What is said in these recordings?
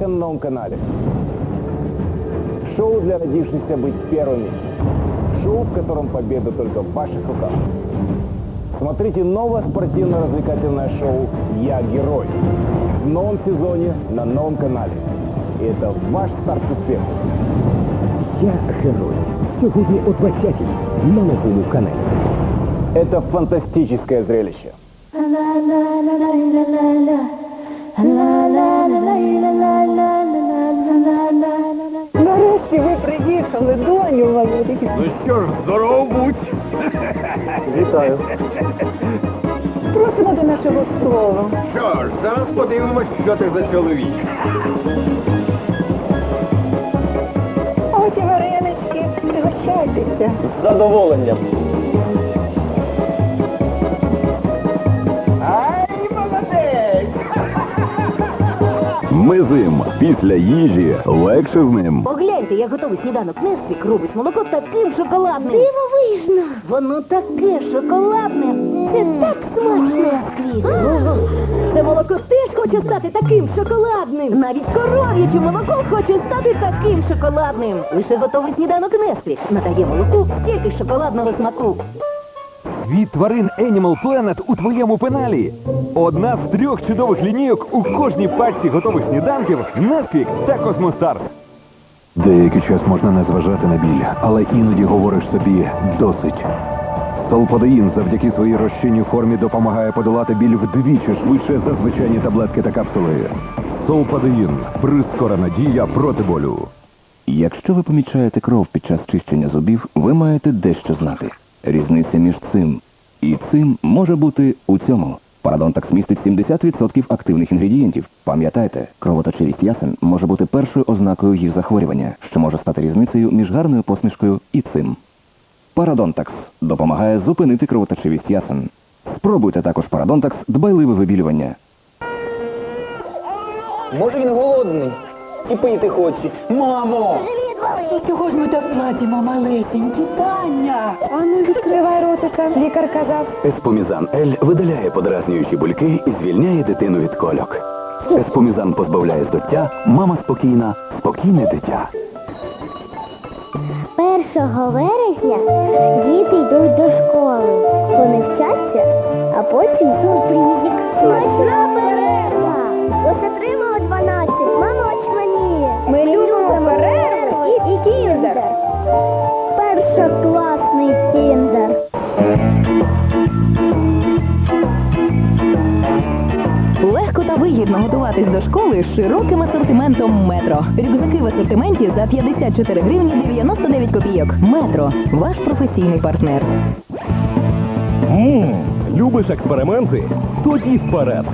только на новом канале. Шоу для родившихся быть первыми. Шоу, в котором победа только в ваших руках. Смотрите новое спортивно-развлекательное шоу «Я герой» в новом сезоне на новом канале. И это ваш старт к успеху. Я герой. Сьогодні о 20-й на новому каналі. Это фантастическое зрелище. Нарешті Ну що ж, здорово будь. Вітаю. Просимо до нашого столу. Що ж, зараз подивимось, що ти за чоловік. Ось і варенички, пригощайтеся. З задоволенням. Ай, молодець! Ми з ним після їжі легше з ним. Погляньте, як готовий сніданок Несквік робить молоко таким шоколадним. Дивовижно! Воно таке шоколадне. Це так смачно. Це молоко теж хоче стати таким шоколадним. Навіть коров'яче молоко хоче стати таким шоколадним. Лише готовий сніданок Несквік надає молоку тільки шоколадного смаку. Від тварин Animal Planet у твоєму пеналі. Одна з трьох чудових лінійок у кожній пачці готових сніданків Несквік та Космостар. Деякий час можна не зважати на біль, але іноді говориш собі досить. Солподеїн завдяки своїй розчинній формі допомагає подолати біль вдвічі швидше за звичайні таблетки та капсули. Солпадеїн прискорена дія проти болю. Якщо ви помічаєте кров під час чищення зубів, ви маєте дещо знати. Різниця між цим і цим може бути у цьому. Парадонтакс містить 70% активних інгредієнтів. Пам'ятайте, кровоточивість ясен може бути першою ознакою їх захворювання, що може стати різницею між гарною посмішкою і цим. Парадонтакс допомагає зупинити кровоточивість ясен. Спробуйте також Парадонтакс дбайливе вибілювання. Може він голодний і пити хоче. Мамо! Чого ж ми так платимо, малесенькі, Таня? Ану, відкривай ротика, лікар казав. Еспомізан Ель видаляє подразнюючі бульки і звільняє дитину від кольок. Еспомізан позбавляє здоття, мама спокійна, спокійне дитя. 1 вересня діти йдуть до школи. Вони вчаться, а потім сюрпризик. Смачна перерва! Ось отримала 12, мама очманіє. Ми любимо перерви і, і кіндер. Першокласний кіндер. Легко та вигідно готуватись до школи з широким асортиментом метро. Рюкзаки в асортименті за 54 гривні 99 копійок. Метро ваш професійний партнер. Ммм, любиш експерименти? Тоді вперед!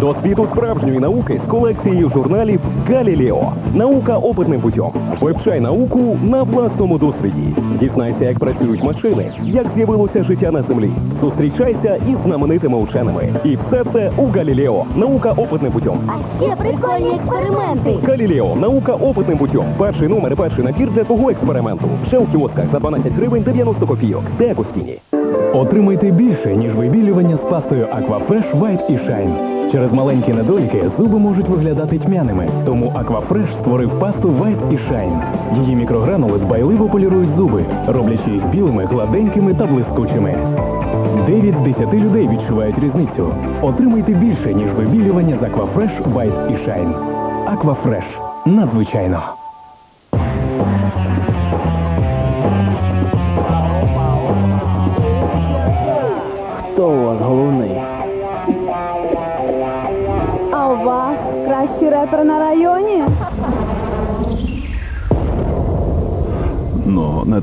До світу справжньої науки з колекцією журналів Галілео. Наука опитним путем. Вивчай науку на власному досвіді. Дізнайся, як працюють машини, як з'явилося життя на землі. Зустрічайся із знаменитими ученими. І все це у Галілео. Наука опитним путем. Ще прикольні експерименти. Галілео. Наука опитним путем. Перший номер і перший набір для твого експерименту. Ще у кіосках за 12 гривень 90 копійок. Де Костіні? Отримайте більше, ніж вибілювання з пастою Aquafresh White і Shine. Через маленькі недоліки зуби можуть виглядати тьмяними, тому Аквафреш створив пасту White і Shine. Її мікрогранули дбайливо полірують зуби, роблячи їх білими, гладенькими та блискучими. Дев'ять з 10 людей відчувають різницю. Отримайте більше, ніж вибілювання з Аквафреш White і Shine. Аквафреш Надзвичайно.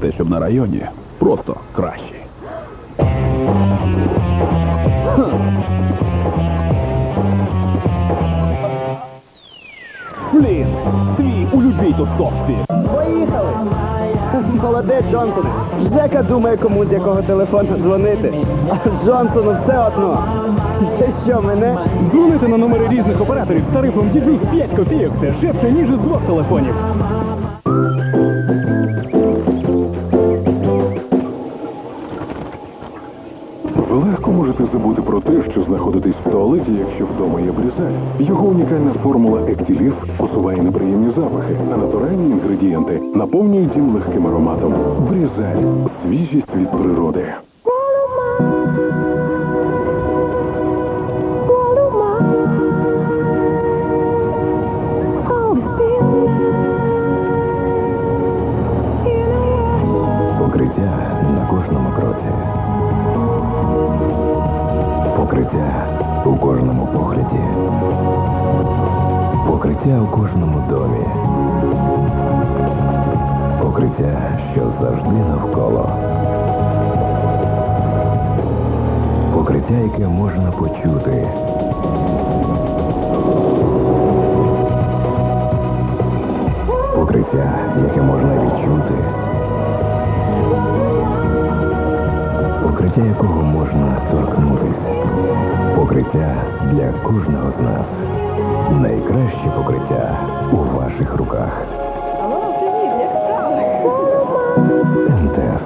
Те, щоб на районі. Просто краще. Блін, твій улюбій тут топці. Поїхали! Молодець, Джонсон. Жека думає, кому з якого телефону дзвонити. А Джонсону все одно. Це що, мене? Дзвоните на номери різних операторів з тарифом дідвіг 5 копійок. Це шепше, ніж із двох телефонів. Можете забути про те, що знаходитесь в туалеті, якщо вдома є брізаль. Його унікальна формула Ектіліф посуває неприємні запахи, а натуральні інгредієнти наповнюють дім легким ароматом. Брізаль. Свіжість від природи. Покриття у кожному домі. Покриття, що завжди навколо. Покриття, яке можна почути. Покриття, яке можна відчути. Покриття якого можна торкнутись. Покриття для кожного з нас. Найкраще покриття у ваших руках. МТС.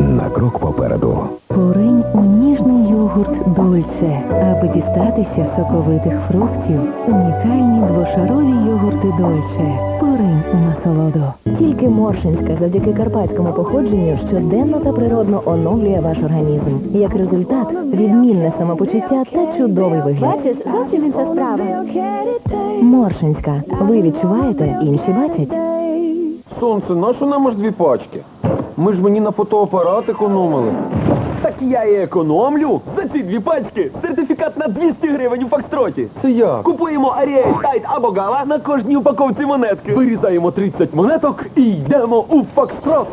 На крок попереду. Поринь у ніжний йогурт Дольче, аби дістатися соковитих фруктів. Унікальні двошарові йогурти Дольче. Поринь у насолоду. Тільки Моршинська завдяки карпатському походженню щоденно та природно оновлює ваш організм. Як результат, відмінне самопочуття та чудовий вигляд. Бачиш, зовсім інша справа. Моршинська. Ви відчуваєте, інші бачать. Сонце, нащо нам аж дві пачки? Ми ж мені на фотоапарат економили. Так я і економлю. За ці дві пачки сертифікат на 200 гривень у Фокстроті. Це як? Купуємо Аріель, Тайт або Гала на кожній упаковці монетки. Вирізаємо 30 монеток і йдемо у Фокстрот.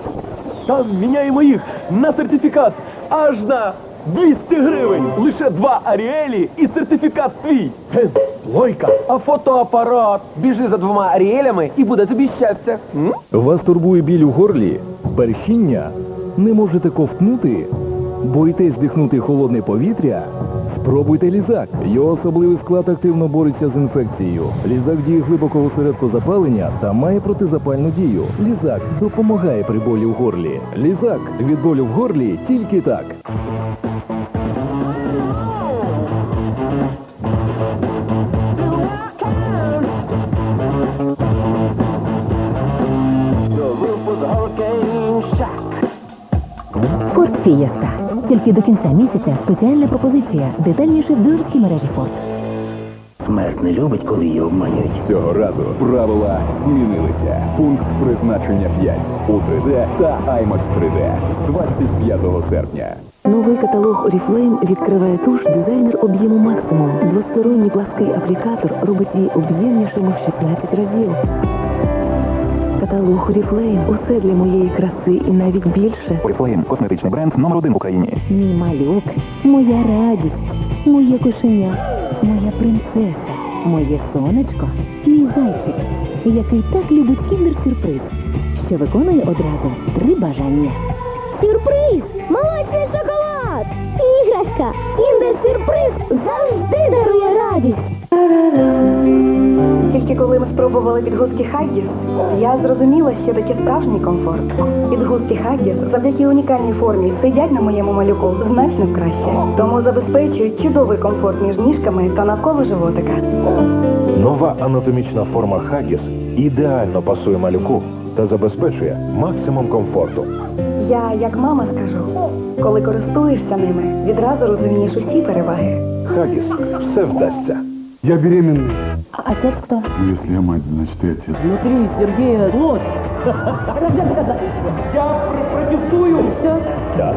Там міняємо їх на сертифікат аж на 200 гривень. Лише два Аріелі і сертифікат твій. Ге, Лойка. А фотоапарат? Біжи за двома аріелями і буде тобі щастя. М? Вас турбує біль у горлі, перхіння, не можете ковтнути, боїтесь дихнути холодне повітря? Спробуйте лізак. Його особливий склад активно бореться з інфекцією. Лізак діє глибоко в осередку запалення та має протизапальну дію. Лізак допомагає при болі в горлі. Лізак від болю в горлі тільки так. Форт Фієста. Тільки до кінця місяця спеціальна пропозиція. Детальніше в дилерській мережі Форт. Смерть не любить, коли її обманюють. Цього разу правила змінилися. Пункт призначення 5 у 3D та IMAX 3D 25 серпня. Новий каталог Oriflame відкриває туш дизайнер об'єму максимум. Двосторонній плаский аплікатор робить її об'ємнішим у 16 разів. Каталог Oriflame – усе для моєї краси і навіть більше. Oriflame – косметичний бренд номер один в Україні. Мій малюк, моя радість, моє кошеня, моя принцеса, моє сонечко, мій зайчик, який так любить кіндер-сюрприз, що виконує одразу три бажання. Сюрприз! Молочний шоколад! Іграшка! Кіндер-сюрприз завжди дарує радість! Тільки коли ми спробували підгузки Хаггіс, я зрозуміла, що таке справжній комфорт. Підгузки Хаггіс завдяки унікальній формі сидять на моєму малюку значно краще. Тому забезпечують чудовий комфорт між ніжками та навколо животика. Нова анатомічна форма Хагіс ідеально пасує малюку та забезпечує максимум комфорту. Я, як мама, скажу, коли користуєшся ними, відразу розумієш усі переваги. Хагіс все вдасться. Я беременный. А це хто? Если я мать, значит и отец. Внутри Сергея злость. Я протестую. Все? Так.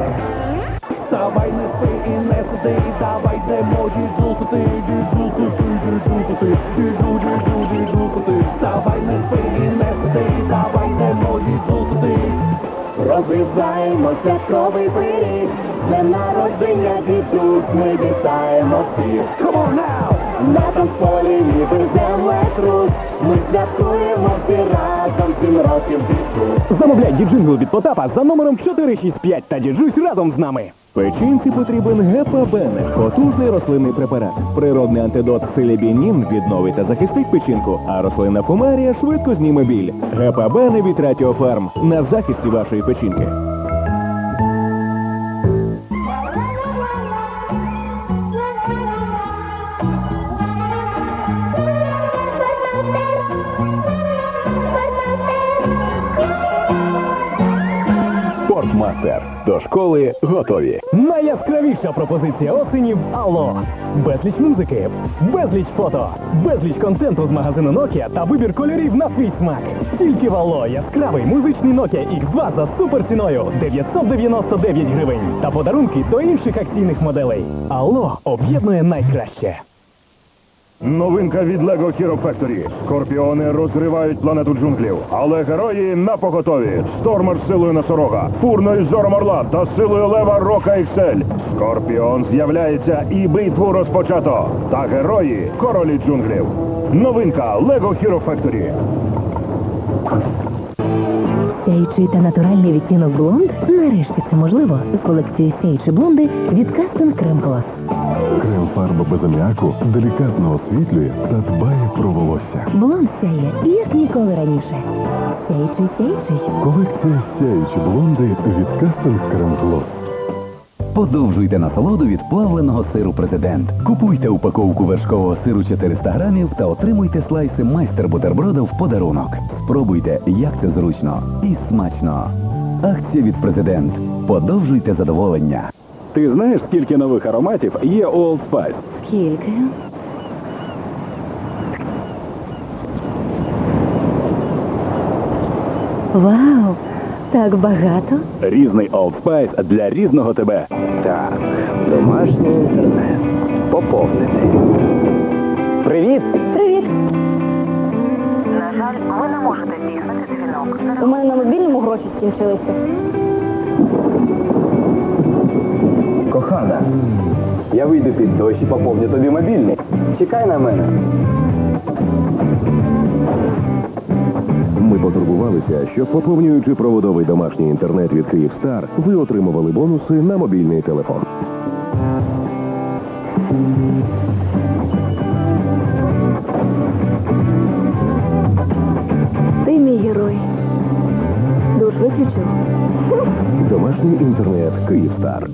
Давай не спи і не сиди, давай йдемо діджукати, діджукати, діджукати, діджу, діджу, діджукати. Давай не спи і не сиди, давай йдемо діджукати. Розв'язаємо святковий пиріг, для народження дідусь ми вітаємо всіх. Come on now! На танцполі ніби землетрус, ми святкуємо всі разом сім років дідусь. Замовляй діджингл від Потапа за номером 465 та діджусь разом з нами. Печінці потрібен гепабене, потужний рослинний препарат. Природний антидот силібінін відновить та захистить печінку, а рослинна фумарія швидко зніме біль. Гепабене від Ратіофарм на захисті вашої печінки. Мастер. До школи готові. Найяскравіша пропозиція осені в Алло. Безліч музики, безліч фото, безліч контенту з магазину Nokia та вибір кольорів на свій смак. Тільки в Алло яскравий музичний Nokia X2 за суперціною 999 гривень та подарунки до інших акційних моделей. Алло об'єднує найкраще. Новинка від Lego Hero Factory. Скорпіони розривають планету джунглів, але герої на поготові. Стормер силою носорога, фурно із зором орла та силою лева Рока Іксель. Скорпіон з'являється і битву розпочато. Та герої королі джунглів. Новинка Lego Hero Factory. Сяючий та натуральний відтінок блонд? Нарешті це можливо з колекцією сяючі блонди від Custom Creme Gloss. Крем фарба без аміаку делікатно освітлює та дбає про волосся. Блонд сяє, як ніколи раніше. Сяючий, сяючий. Колекція сяючі блонди від Custom Creme Gloss. Подовжуйте насолоду від плавленого сиру президент. Купуйте упаковку вершкового сиру 400 грамів та отримуйте слайси майстер бутерброда в подарунок. Спробуйте, як це зручно і смачно. Акція від президент. Подовжуйте задоволення. Ти знаєш, скільки нових ароматів є у Old Spice? Скільки? Вау! Так багато. Різний Old Spice для різного тебе. Так, домашній інтернет. Поповнений. Привіт! Привіт! На жаль, ви не можете здійснити дзвінок. У мене на мобільному гроші скінчилися. Кохана, я вийду під дощ і поповню тобі мобільний. Чекай на мене. Ми потурбувалися, щоб поповнюючи проводовий домашній інтернет від Київстар, ви отримували бонуси на мобільний телефон. Ти мій герой. Душ виключив. Домашній інтернет Київстар.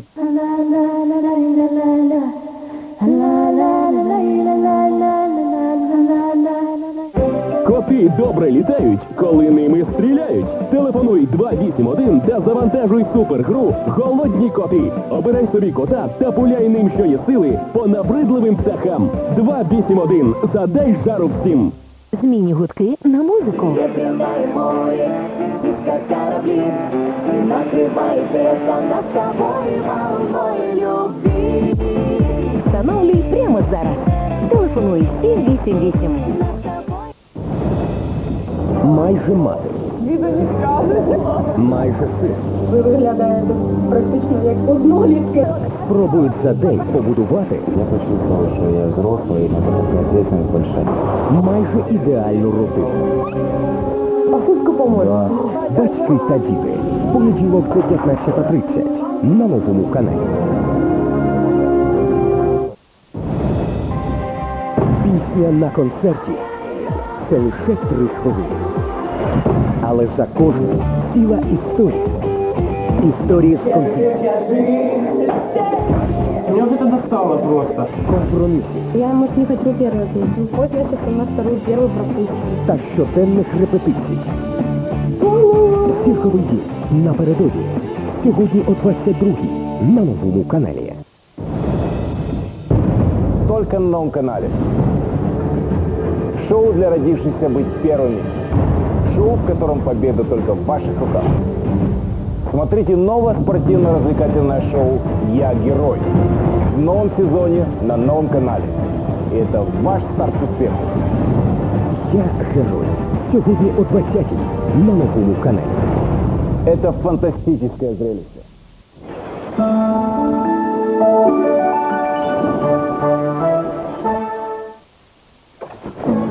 Коти добре літають, коли ними стріляють. Телефонуй 281 та завантажуй супергру Голодні коти. Обирай собі кота та пуляй ним, що є сили, по набридливим птахам. 281. Задай жару всім. Змінні гудки на музику. Встановлюй прямо зараз. Телефонуй 788. Майже мати. Майже син. Ви виглядаєте практично як однолітки. Спробують за день побудувати. Я почувствовал, що я взрослий, і надо такая ответственность большая. Майже ідеальну рутину. А шутку помочь? Батьки та діти. Понеділок о 15.30 на новому каналі. Пісня на концерті. Це лише три хвилини. Але за кожною ціла історія. Історія з конфліктів. Меня уже это достало просто. компромісів Я, может, не хочу первую песню. Вот я сейчас на вторую, первую пропущу. та щоденних репетицій. Цирковий дім напередодні. Сьогодні о 22-й на новому каналі. Только на новом канале. Шоу для родившихся быть первыми. Шоу, в котором победа только в ваших руках. Смотрите новое спортивно-развлекательное шоу «Я герой» в новом сезоне на новом канале. И это ваш старт к успеху. Я герой. Сьогодні о 20-й на новому каналі. Это фантастическое зрелище.